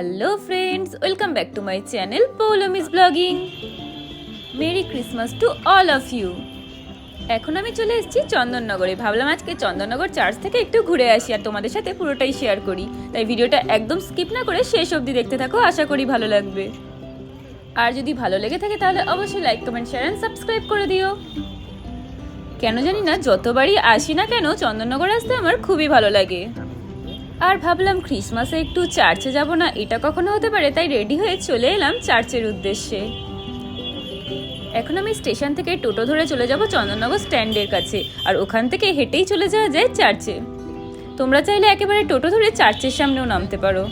Hello friends welcome back to my channel Poulomi's blogging merry Christmas to all of you এখন আমি চলে এসেছি চন্দননগরে। ভাবলাম আজকে চন্দননগর চার্চ থেকে একটু ঘুরে আসি আর তোমাদের সাথে পুরোটাই শেয়ার করি। তাই ভিডিওটা একদম স্কিপ না করে শেষ অবধি দেখতে থাকো, আশা করি ভালো লাগবে। আর যদি ভালো লেগে থাকে তাহলে অবশ্যই like comment share and subscribe করে দিও। কেন জানি না, যতবারই আসি না কেন, চন্দননগর আসতে আমার খুবই ভালো লাগে। আর ভাবলাম ক্রিসমাসে একটু চার্চে যাব না, এটা কখনো হতে পারে, তাই রেডি হয়ে চলে এলাম চার্চের উদ্দেশ্যে। এখন আমি স্টেশন থেকে টোটো ধরে চলে যাব চন্দননগর স্ট্যান্ডের কাছে, আর ওখান থেকে হেঁটেই চলে যাওয়া যায় চার্চে তোমরা চাইলে একেবারে টোটো ধরে চার্চের সামনেও নামতে পারো।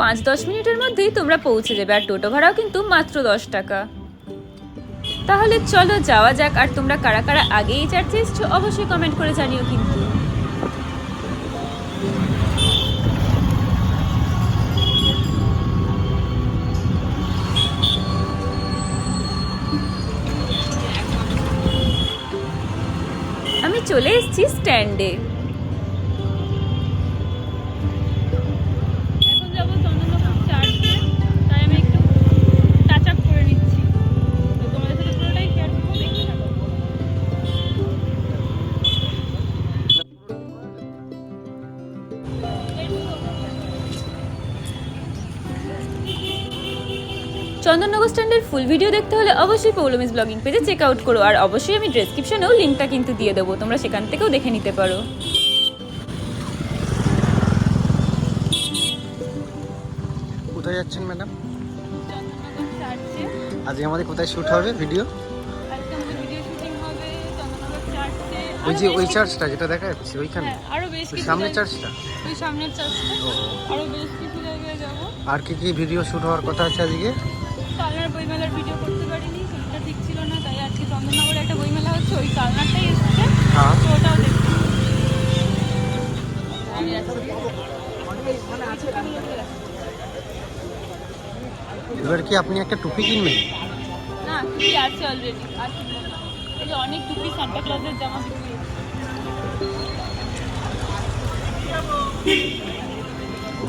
পাঁচ দশ মিনিটের মধ্যেই তোমরা পৌঁছে যাবে, আর টোটো ভাড়াও কিন্তু মাত্র দশ টাকা। তাহলে চলো যাওয়া যাক, আর তোমরা কারা কারা আগেই চার্চে এসছো, অবশ্যই কমেন্ট করে জানিও কিন্তু। আমি চলে এসেছি স্ট্যান্ডে। চন্দননগর স্ট্যান্ডের ফুল ভিডিও দেখতে হলে অবশ্যই পৌলমিস ব্লগিং পেজে চেক আউট করো। আর অবশ্যই আমি ডেসক্রিপশনেও লিঙ্কটা কিন্তু দিয়ে দেবো। তোমরা সেখান থেকেও দেখে নিতে পারো। কোথায় যাচ্ছেন ম্যাডাম আজকে আমাদের কোথায় শ্যুট হবে ভিডিও শুটিং ওই যে ওই চার্চটা যেটা দেখা যাচ্ছে ওইখানে। আরও বেশ কিছু সামনের চার্চটা ওই সামনের চার্চটা আরও বেশ কিছু জায়গায় যাব। আর কি কি ভিডিও শ্যুট হওয়ার কথা আছে আজকে? বইমেলার ভিডিও করতে পারিনি শরীরটা ঠিক ছিল না তাই আজকে চন্দননগরে একটা বইমেলা হচ্ছে ওই কালনারটাই এসেছে। হ্যাঁ। তো ওটাও দেখতে এবার কি আপনি একটা টুপি কিনবেন? না টুপি আছে অলরেডি আর কিনবো না এই যে অনেক টুপি সান্টা ক্লজের জামা বিক্রি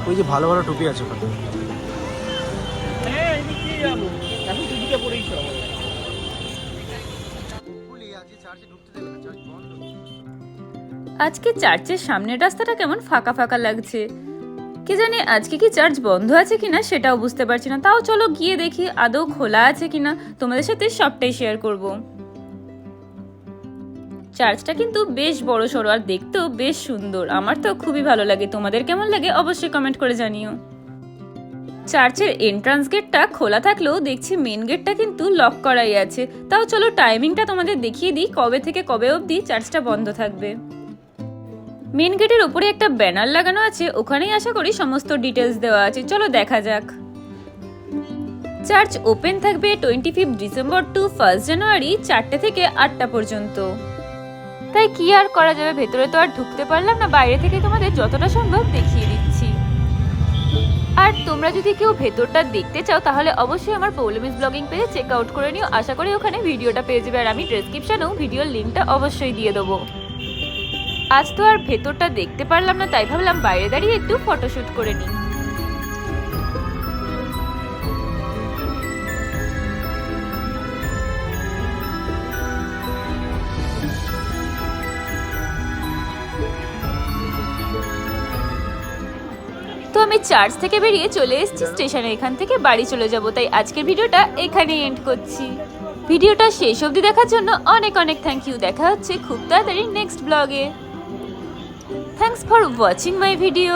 ওই যে ভালো ভালো টুপি আছে ওখানে। আজকে চার্চের সামনের রাস্তাটা কেমন ফাঁকা ফাঁকা লাগছে? কি জানি আজকে কি চার্চ বন্ধ আছে কিনা সেটাও বুঝতে পারছি না। তাও চলো গিয়ে দেখি আদৌ খোলা আছে কিনা। তোমাদের সাথে সবটাই শেয়ার করব। চার্চটা কিন্তু বেশ বড় সড়ো আর দেখতেও বেশ সুন্দর। আমার তো খুবই ভালো লাগে। তোমাদের কেমন লাগে অবশ্যই কমেন্ট করে জানিও। চার্চের এন্ট্রান্স গেটটা খোলা থাকলেও দেখছি মেন গেটটা কিন্তু লক করাই আছে। তাও চলো টাইমিংটা তোমাদের দেখিয়ে দিই কবে থেকে কবে অবধি চার্চটা বন্ধ থাকবে। মেন গেটের উপরে একটা ব্যানার লাগানো আছে, ওখানেই আশা করি সমস্ত ডিটেলস দেওয়া আছে। চলো দেখা যাক। চার্চ ওপেন থাকবে twenty fifth December to first January চারটে থেকে আটটা পর্যন্ত। তাই কি আর করা যাবে? ভেতরে তো আর ঢুকতে পারলাম না, বাইরে থেকে তোমাদের যতটা সম্ভব দেখিয়ে দিচ্ছি। আর তোমরা যদি কেউ ভেতরটা দেখতে চাও, তাহলে অবশ্যই আমার পৌলমিস ব্লগিং পেজে চেক আউট করে নিও। আশা করি ওখানে ভিডিওটা পেয়ে যাবে। আর আমি ডেসক্রিপশানেও ভিডিওর লিঙ্কটা অবশ্যই দিয়ে দেবো। আজ তো আর ভেতরটা দেখতে পারলাম না, তাই ভাবলাম বাইরে দাঁড়িয়ে একটু ফটোশ্যুট করে নিই। আমি চার্চ থেকে বেরিয়ে চলে এসেছি স্টেশনে এখান থেকে বাড়ি চলে যাব তাই আজকের ভিডিওটা এখানেই এন্ড করছি। ভিডিওটা শেষ অবধি দেখার জন্য অনেক অনেক থ্যাংক ইউ দেখা হচ্ছে খুব তাড়াতাড়ি নেক্সট ব্লগে thanks for watching my video.